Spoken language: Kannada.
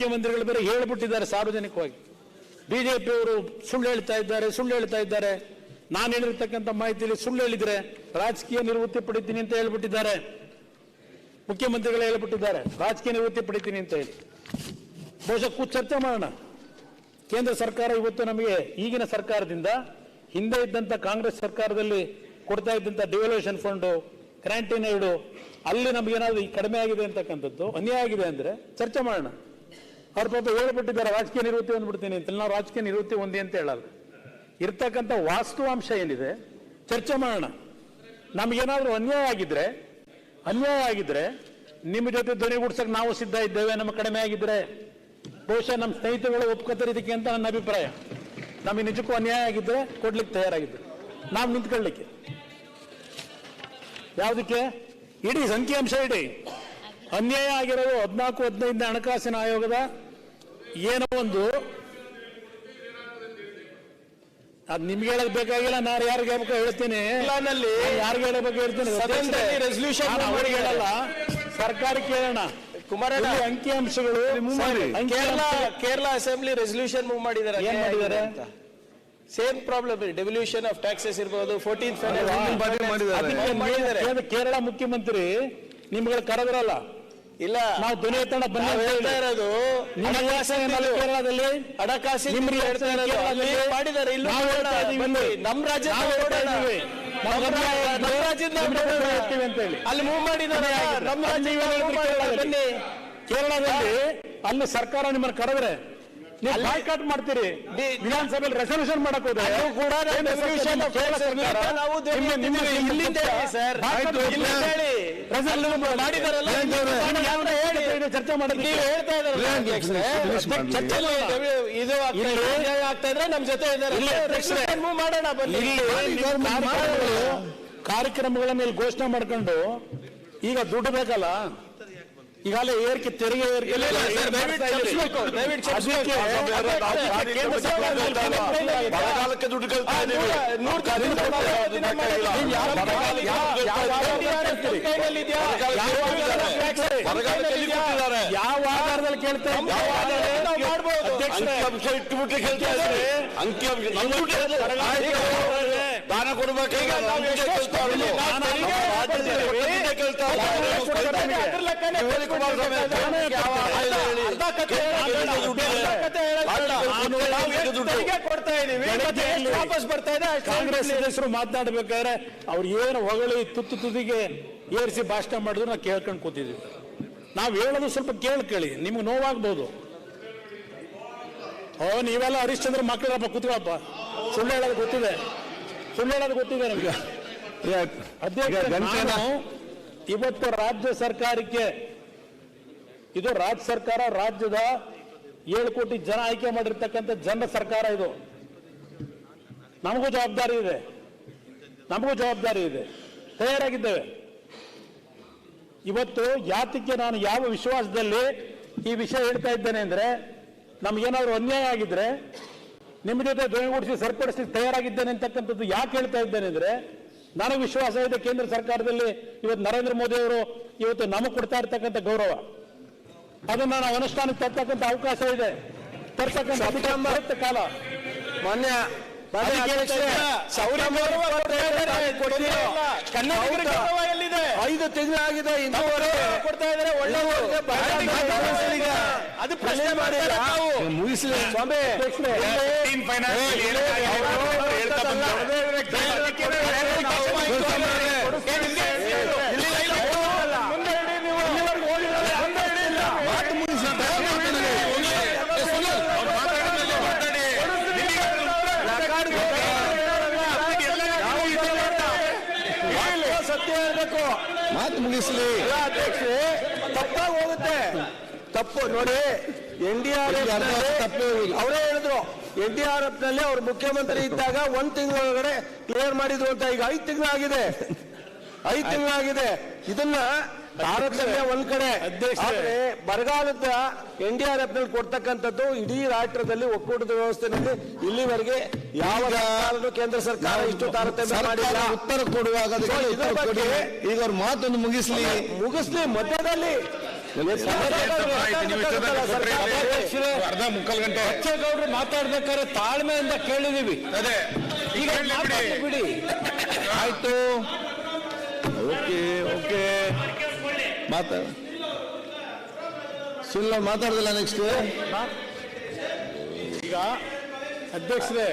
ಮುಖ್ಯಮಂತ್ರಿಗಳು ಬೇರೆ ಹೇಳ್ಬಿಟ್ಟಿದ್ದಾರೆ ಸಾರ್ವಜನಿಕವಾಗಿ. ಬಿಜೆಪಿಯವರು ಸುಳ್ಳು ಹೇಳ್ತಾ ಇದ್ದಾರೆ, ಸುಳ್ಳು ಹೇಳ್ತಾ ಇದ್ದಾರೆ. ನಾನು ಹೇಳಿರ್ತಕ್ಕಂಥ ಮಾಹಿತಿಯಲ್ಲಿ ಸುಳ್ಳು ಹೇಳಿದ್ರೆ ರಾಜಕೀಯ ನಿವೃತ್ತಿ ಪಡಿತೀನಿ ಅಂತ ಹೇಳ್ಬಿಟ್ಟಿದ್ದಾರೆ. ಮುಖ್ಯಮಂತ್ರಿಗಳು ಹೇಳ್ಬಿಟ್ಟಿದ್ದಾರೆ, ರಾಜಕೀಯ ನಿವೃತ್ತಿ ಪಡಿತೀನಿ ಅಂತ ಹೇಳಿ. ಬಹುಶಃ ಚರ್ಚೆ ಮಾಡೋಣ. ಕೇಂದ್ರ ಸರ್ಕಾರ ಇವತ್ತು ನಮಗೆ ಈಗಿನ ಸರ್ಕಾರದಿಂದ, ಹಿಂದೆ ಇದ್ದಂಥ ಕಾಂಗ್ರೆಸ್ ಸರ್ಕಾರದಲ್ಲಿ ಕೊಡ್ತಾ ಇದ್ದಂಥ ಡಿವಲ್ಯೂಷನ್ ಫಂಡು ಕ್ರ್ಯಾಂಟೀನ್ ಏಡು ಅಲ್ಲಿ ನಮಗೇನಾದ್ರು ಕಡಿಮೆ ಆಗಿದೆ ಅಂತಕ್ಕಂಥದ್ದು, ಅನ್ಯಾಯ ಆಗಿದೆ ಅಂದರೆ ಚರ್ಚೆ ಮಾಡೋಣ. ಅವ್ರ ಪಾಪ ಹೇಳ್ಬಿಟ್ಟಿದ್ದಾರೆ, ರಾಜಕೀಯ ನಿವೃತ್ತಿ ಹೊಂದ್ಬಿಡ್ತೀನಿ ಅಂತ. ನಾವು ರಾಜಕೀಯ ನಿವೃತ್ತಿ ಹೊಂದಿ ಅಂತ ಹೇಳಲ್ಲ. ಇರ್ತಕ್ಕಂಥ ವಾಸ್ತವಾಂಶ ಏನಿದೆ? ಚರ್ಚೆ ಮಾಡೋಣ. ನಮಗೇನಾದರೂ ಅನ್ಯಾಯ ಆಗಿದ್ರೆ ಅನ್ಯಾಯ ಆಗಿದ್ರೆ ನಿಮ್ಮ ಜೊತೆ ಧ್ವನಿಗೂಡ್ಸಕ್ ನಾವು ಸಿದ್ಧ ಇದ್ದೇವೆ, ನಮ್ಮ ಕಡಿಮೆ ಆಗಿದ್ರೆ. ಬಹುಶಃ ನಮ್ಮ ಸ್ನೇಹಿತರುಗಳು ಒಪ್ಕೋತಾರೆ ಇದಕ್ಕೆ ಅಂತ ನನ್ನ ಅಭಿಪ್ರಾಯ. ನಮಗೆ ನಿಜಕ್ಕೂ ಅನ್ಯಾಯ ಆಗಿದ್ರೆ ಕೊಡ್ಲಿಕ್ಕೆ ತಯಾರಾಗಿದ್ದರು ನಾವು ನಿಂತ್ಕೊಳ್ಳಿಕ್ಕೆ. ಯಾವುದಕ್ಕೆ? ಇಡೀ ಸಂಖ್ಯಾಂಶ ಇಡೀ. ಅನ್ಯಾಯ ಆಗಿರೋದು ಹದಿನಾಲ್ಕು ಹದಿನೈದನೇ ಹಣಕಾಸಿನ ಆಯೋಗದ ಏನೋ ಒಂದು. ಅದು ನಿಮ್ಗೆ ಹೇಳಕ್ ಬೇಕಾಗಿಲ್ಲ ನಾನು ಯಾರಿಗೆ ಹೇಳ್ಬೇಕು ಹೇಳ್ತೀನಿ. ಯಾರಿಗೆ ಹೇಳಬೇಕು ಹೇಳ್ತೀನಿ ರೆಸಲ್ಯೂಷನ್ ಅವರಿಗೆ ಹೇಳಲ್ಲ. ಸರ್ಕಾರ ಕೇಳೋಣ ಕುಮಾರಣ್ಣ ಅಂಕಿ ಅಂಶಗಳು Kerala Kerala assembly resolution move ಮಾಡಿದ್ದಾರೆ ಏನ್ ಮಾಡಿದ್ದಾರೆ? Same problem devolution of taxes ಇರ್ಬೋದು ಫೋರ್ಟೀನ್ ಕೇರಳ ಮುಖ್ಯಮಂತ್ರಿ ನಿಮ್ಗಳು ಕರೆದ್ರಲ್ಲ. ಇಲ್ಲ ನಾವು ದುನಿಯತನ ಅಂತ ಹೇಳ್ತಾ ಇರೋದು ಕೇರಳದಲ್ಲಿ ಮಾಡಿದ್ದಾರೆ ಇಲ್ಲೂ. ನಮ್ಮ. ಇದೀವಿ. ನಮ್ಮ ರಾಜ್ಯದ. ಅಲ್ಲಿ ಮೂವ್ ಮಾಡಿದ್ದಾರೆ ನಮ್ಮ. ಕೇರಳದಲ್ಲಿ. ಬನ್ನಿ ಕೇರಳದಲ್ಲಿ ಅಲ್ಲಿ ಸರ್ಕಾರ ನಿಮ್ಮನ್ನು ಕರೆದ್ರೆ ಬಾಯ್ಕಾಟ್ ಮಾಡ್ತೀರಿ. ವಿಧಾನಸಭೆಯಲ್ಲಿ ರೆಸಲ್ಯೂಷನ್ ಮಾಡಕ್ ಹೋದ್ರೆ. ಚರ್ಚೆ ಮಾಡೋದು ನೀವು ಹೇಳ್ತಾ ಇದು ಆಗ್ತಾ ಇದ್ರೆ ನಮ್ಮ ಜೊತೆ ಮಾಡೋಣ ಕಾರ್ಯಕ್ರಮಗಳನ್ನ ಇಲ್ಲಿ ಘೋಷಣೆ ಮಾಡ್ಕೊಂಡು ಈಗ ದುಡ್ಡು ಬೇಕಲ್ಲ? ಈಗಾಗಲೇ ಏರಿಕೆ ತೆರಿಗೆ ಯಾವ ಆಧಾರದಲ್ಲಿ ಕೇಳ್ತಾ ಇಟ್ಟುಬಿಟ್ಟು ಕೇಳ್ತಾ ಇದ್ದಾರೆ ಅಂಕಿ. ದಾನ ಕೊಡ್ಬೇಕೀಗ ಕೊಡ್ತಾ ಇದೀವಿ ವಾಪಸ್ ಬರ್ತಾ ಇದೆ? ಕಾಂಗ್ರೆಸ್ ಸದಸ್ಯರು ಮಾತನಾಡಬೇಕಾದ್ರೆ ಅವ್ರು ಏನು ಹೊಗಳಿ ತುತ್ತು ತುದಿಗೆ ಏರಿಸಿ ಭಾಷಣ ಮಾಡಿದ್ರು ನಾವು ಕೇಳ್ಕೊಂಡು ಕೂತಿದ್ವಿ. ನಾವು ಹೇಳೋದು ಸ್ವಲ್ಪ ಕೇಳಿ ನಿಮ್ಗೆ ನೋವಾಗ್ಬೋದು. ಓ ನೀವೆಲ್ಲ ಹರಿಶ್ಚಂದ್ರ ಮಕ್ಕಳಪ್ಪ ಕೂತ್ಕೊಳಪ್ಪ. ಸುಳ್ಳು ಹೇಳೋದು ಗೊತ್ತಿದೆ. ಸುಳ್ಳು ಹೇಳೋದು ಗೊತ್ತಿದೆ ನಿಮ್ಗೆ. ಅಧ್ಯಕ್ಷ ಇವತ್ತು ರಾಜ್ಯ ಸರ್ಕಾರಕ್ಕೆ, ಇದು ರಾಜ್ಯ ಸರ್ಕಾರ ರಾಜ್ಯದ ಏಳು ಕೋಟಿ ಜನ ಆಯ್ಕೆ ಮಾಡಿರ್ತಕ್ಕಂಥ ಜನ ಸರ್ಕಾರ ಇದು. ನಮಗೂ ಜವಾಬ್ದಾರಿ ಇದೆ. ನಮಗೂ ಜವಾಬ್ದಾರಿ ಇದೆ. ತಯಾರಾಗಿದ್ದೇವೆ. ಇವತ್ತು ಯಾತಕ್ಕೆ ನಾನು ಯಾವ ವಿಶ್ವಾಸದಲ್ಲಿ ಈ ವಿಷಯ ಹೇಳ್ತಾ ಇದ್ದೇನೆ ಅಂದ್ರೆ ನಮಗೇನಾದರೂ ಅನ್ಯಾಯ ಆಗಿದ್ರೆ, ನಿಮ್ಮ ಜೊತೆ ಧ್ವನಿಗೂಡಿಸಿ ಸರ್ಪಡಿಸಿ ತಯಾರಾಗಿದ್ದೇನೆ ಅಂತಕ್ಕಂಥದ್ದು ಯಾಕೆ ಹೇಳ್ತಾ ಇದ್ದೇನೆ ಅಂದ್ರೆ ನನಗೆ ವಿಶ್ವಾಸ ಇದೆ ಕೇಂದ್ರ ಸರ್ಕಾರದಲ್ಲಿ ಇವತ್ತು ನರೇಂದ್ರ ಮೋದಿ ಅವರು ಇವತ್ತು ನಮಗೆ ಕೊಡ್ತಾ ಇರ್ತಕ್ಕಂಥ ಗೌರವ. ಅದನ್ನ ನಾವು ಅನುಷ್ಠಾನಕ್ಕೆ ತರ್ತಕ್ಕಂಥ ಅವಕಾಶ ಇದೆ. ತರ್ತಕ್ಕಂಥ ಅಧಿಕಾರ ಕಾಲ. ಮೊನ್ನೆ ಮೊನ್ನೆ ಎಲ್ಲಿದೆ ಐದು ತಿಂಗಳಾಗಿದೆ ಇನ್ನೂವರೆ ಕೊಡ್ತಾ ಇದ್ದಾರೆ ಒಳ್ಳೆ ಅದು ಪ್ರಶ್ನೆ ಮಾಡಿಲ್ಲ ನಾವು. ಸ್ವಾಮಿ ಇಡಿ ನೀವು. ಮುಂದೆ ಇಡಿ ಇಲ್ಲ. ಮಾತು ಮುಗಿಸಿ ಸತ್ಯ ಹೇಳ್ಬೇಕು. ಮಾತು ಮುಗಿಸಲಿ. ಅಧ್ಯಕ್ಷ ತಪ್ಪಾಗಿ ಹೋಗುತ್ತೆ. ತಪ್ಪು ನೋಡಿ ಎನ್ ಡಿ ಆರ್ ಎಫ್. ಅವರೇ ಹೇಳಿದ್ರು. ಎನ್ ಡಿ ಆರ್ ಎಫ್ನಲ್ಲಿ ಅವ್ರು ಮುಖ್ಯಮಂತ್ರಿ ಇದ್ದಾಗ ಒಂದ್ ತಿಂಗಳೊಳಗಡೆ ಕ್ಲಿಯರ್ ಮಾಡಿದ್ರು ಅಂತ. ಈಗ ಐದು ತಿಂಗಳಾಗಿದೆ. ಐದು ತಿಂಗಳಾಗಿದೆ. ಇದನ್ನ ತಾರತಮ್ಯ ಒಂದ್ ಕಡೆ. ಆದ್ರೆ ಬರಗಾಲದ ಎನ್ ಡಿ ಆರ್ ಎಫ್ನಲ್ಲಿ ಕೊಡ್ತಕ್ಕಂಥದ್ದು ಇಡೀ ರಾಷ್ಟ್ರದಲ್ಲಿ ಒಕ್ಕೂಟದ ವ್ಯವಸ್ಥೆನಲ್ಲಿ ಇಲ್ಲಿವರೆಗೆ ಯಾವ ಕೇಂದ್ರ ಸರ್ಕಾರ ಇಷ್ಟು ತಾರತಮ್ಯ ಮಾಡಿಲ್ಲ. ಉತ್ತರ ಕೊಡುವಾಗ ಈಗ ಅವ್ರ ಮಾತೊಂದು ಮುಗಿಸ್ಲಿ. ಮುಗಿಸ್ಲಿ ಮಧ್ಯದಲ್ಲಿ ಅರ್ಧ ಮುಕ್ಕಾಲು ಗಂಟೆ ಬಚ್ಚೇಗೌಡರು ಮಾತಾಡ್ಬೇಕಾದ್ರೆ ತಾಳ್ಮೆಯಿಂದ ಕೇಳಿದೀವಿ. ಅದೇ. ಈಗ ಬಿಡಿ. ಆಯ್ತು. ಓಕೆ. ಮಾತಾಡ ಸುಳ್ಳ ಮಾತಾಡ್ದಿಲ್ಲ ನೆಕ್ಸ್ಟ್ ಈಗ ಅಧ್ಯಕ್ಷರೇ